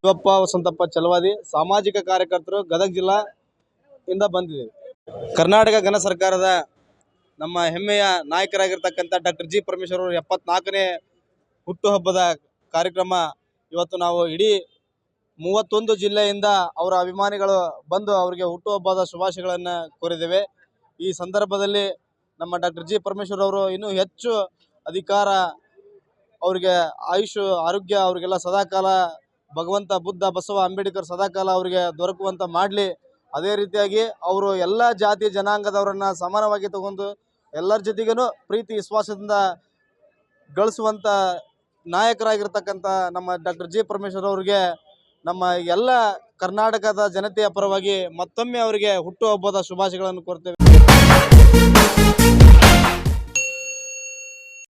ಶಿವಪ್ಪ ವಸಂತಪ್ಪ ಚಲವಾದಿ, ಸಾಮಾಜಿಕ ಕಾರ್ಯಕರ್ತರು ಗದಗ ಜಿಲ್ಲಾ ಇಂದ ಬಂದಿದ್ದೀವಿ. ಕರ್ನಾಟಕ ಘನ ಸರ್ಕಾರದ ನಮ್ಮ ಹೆಮ್ಮೆಯ ನಾಯಕರಾಗಿರ್ತಕ್ಕಂಥ ಡಾಕ್ಟರ್ ಜಿ ಪರಮೇಶ್ವರ್ ಅವರು ಎಪ್ಪತ್ನಾಲ್ಕನೇ ಹುಟ್ಟುಹಬ್ಬದ ಕಾರ್ಯಕ್ರಮ ಇವತ್ತು ನಾವು ಇಡೀ ಮೂವತ್ತೊಂದು ಜಿಲ್ಲೆಯಿಂದ ಅವರ ಅಭಿಮಾನಿಗಳು ಬಂದು ಅವರಿಗೆ ಹುಟ್ಟುಹಬ್ಬದ ಶುಭಾಶಯಗಳನ್ನು ಕೋರಿದ್ದೇವೆ. ಈ ಸಂದರ್ಭದಲ್ಲಿ ನಮ್ಮ ಡಾಕ್ಟರ್ ಜಿ ಪರಮೇಶ್ವರ್ ಅವರು ಇನ್ನೂ ಹೆಚ್ಚು ಅಧಿಕಾರ ಅವರಿಗೆ, ಆಯುಷ್, ಆರೋಗ್ಯ ಅವರಿಗೆಲ್ಲ ಸದಾಕಾಲ ಭಗವಂತ, ಬುದ್ಧ, ಬಸವ, ಅಂಬೇಡ್ಕರ್, ಸದಾಕಾಲ ಅವರಿಗೆ ದೊರಕುವಂತ ಮಾಡಲಿ. ಅದೇ ರೀತಿಯಾಗಿ ಅವರು ಎಲ್ಲ ಜಾತಿ ಜನಾಂಗದವರನ್ನ ಸಮಾನವಾಗಿ ತಗೊಂಡು ಎಲ್ಲರ ಜೊತೆಗೇನು ಪ್ರೀತಿ, ವಿಶ್ವಾಸದಿಂದ ಗಳಿಸುವಂತ ನಾಯಕರಾಗಿರ್ತಕ್ಕಂಥ ನಮ್ಮ ಡಾಕ್ಟರ್ ಜಿ ಪರಮೇಶ್ವರ್ ಅವರಿಗೆ, ನಮ್ಮ ಎಲ್ಲ ಕರ್ನಾಟಕದ ಜನತೆಯ ಪರವಾಗಿ ಮತ್ತೊಮ್ಮೆ ಅವರಿಗೆ ಹುಟ್ಟುಹಬ್ಬದ ಶುಭಾಶಯಗಳನ್ನು ಕೋರ್ತೇವೆ.